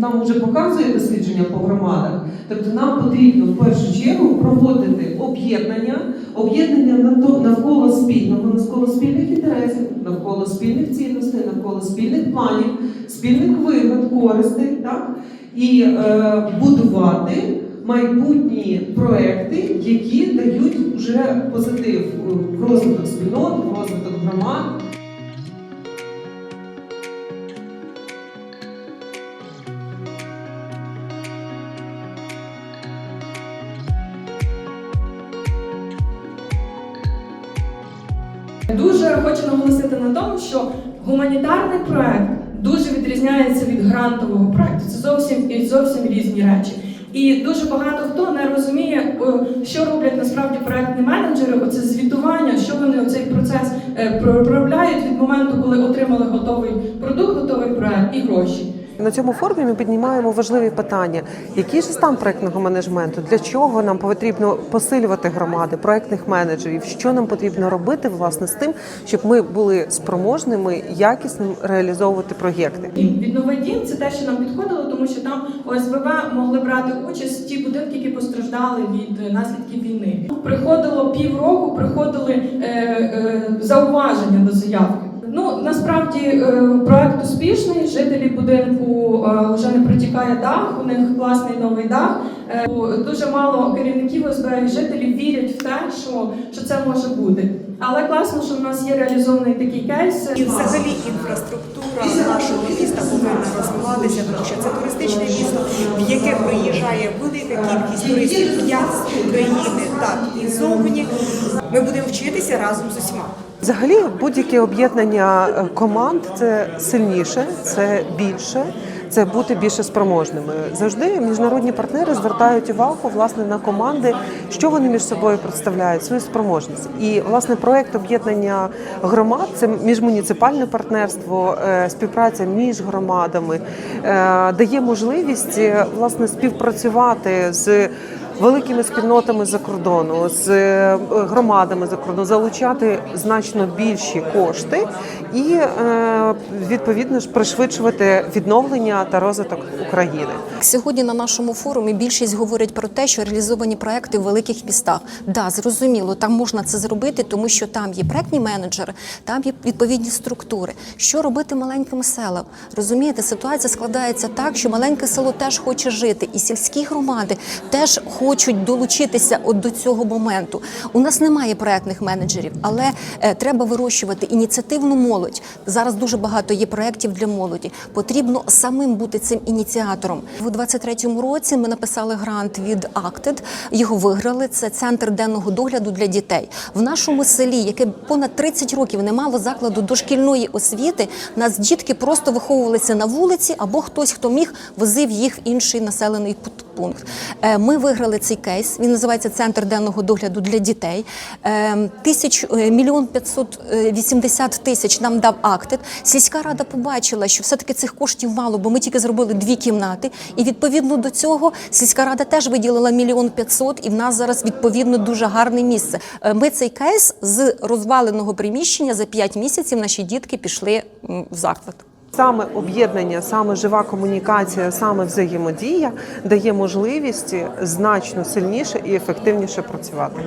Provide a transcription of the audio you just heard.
Нам вже показує дослідження по громадах. Тобто нам потрібно в першу чергу проводити об'єднання, об'єднання навколо спільного, навколо спільних інтересів, навколо спільних цінностей, навколо спільних планів, спільних вигод, користей, так? і е, будувати майбутні проекти, які дають вже позитив в розвиток спільнот, в розвиток громад. Дуже хочу наголосити на тому, що гуманітарний проект дуже відрізняється від грантового проекту. Це зовсім зовсім різні речі. І дуже багато хто не розуміє, що роблять насправді проектні менеджери. Оце звітування, що вони цей процес е, проробляють від моменту, коли отримали готовий продукт, готовий проект і гроші. На цьому форумі ми піднімаємо важливі питання, який же стан проектного менеджменту, для чого нам потрібно посилювати громади, проектних менеджерів, що нам потрібно робити власне з тим, щоб ми були спроможними якісно реалізовувати проєкти. Від новий це те, що нам підходило, тому що там ОСББ могли брати участь ті будинки, які постраждали від е, наслідків війни. Приходило півроку, приходили е, е, зауваження до заявки. Ну насправді е, проект успішний. Жителі будинку е, вже не протікає дах. У них класний новий дах. Е, дуже мало керівників ОСБ і жителів вірять в те, що, що це може бути. Але класно, що в нас є реалізований такий кейс. І взагалі інфраструктура нашого міста повинна розвиватися, тому що це туристичне місто, в яке приїжджає велика кількість туристів як з України, так і зовні. Ми будемо вчитися разом з усіма. Взагалі, будь-яке об'єднання е, команд це сильніше, це більше. Це бути більше спроможними. Завжди міжнародні партнери звертають увагу власне на команди, що вони між собою представляють, свою спроможність. І власне проект об'єднання громад це міжмуніципальне партнерство, е, співпраця між громадами е, дає можливість е, власне співпрацювати з. Великими спільнотами за кордону з е, громадами за кордону залучати значно більші кошти і е, відповідно ж пришвидшувати відновлення та розвиток України. Сьогодні на нашому форумі більшість говорять про те, що реалізовані проекти в великих містах. Да, зрозуміло, там можна це зробити, тому що там є проектні менеджери, там є відповідні структури. Що робити маленьким селам? Розумієте, ситуація складається так, що маленьке село теж хоче жити, і сільські громади теж хочуть долучитися от до цього моменту. У нас немає проектних менеджерів, але е, треба вирощувати ініціативну молодь. Зараз дуже багато є проєктів для молоді. Потрібно самим бути цим ініціатором. У 23-му році ми написали грант від Acted, Його виграли. Це центр денного догляду для дітей. В нашому селі, яке понад 30 років не мало закладу дошкільної освіти, нас дітки просто виховувалися на вулиці, або хтось, хто міг, возив їх в інший населений пут- пункт. Е, Ми виграли цей кейс. Він називається Центр денного догляду для дітей. Е, Тисяч е, мільйон п'ятсот вісімдесят тисяч нам дав актит. Сільська рада побачила, що все-таки цих коштів мало, бо ми тільки зробили дві кімнати. І відповідно до цього сільська рада теж виділила мільйон п'ятсот, і в нас зараз відповідно дуже гарне місце. Ми цей кейс з розваленого приміщення за 5 місяців наші дітки пішли в заклад. Саме об'єднання, саме жива комунікація, саме взаємодія дає можливість значно сильніше і ефективніше працювати.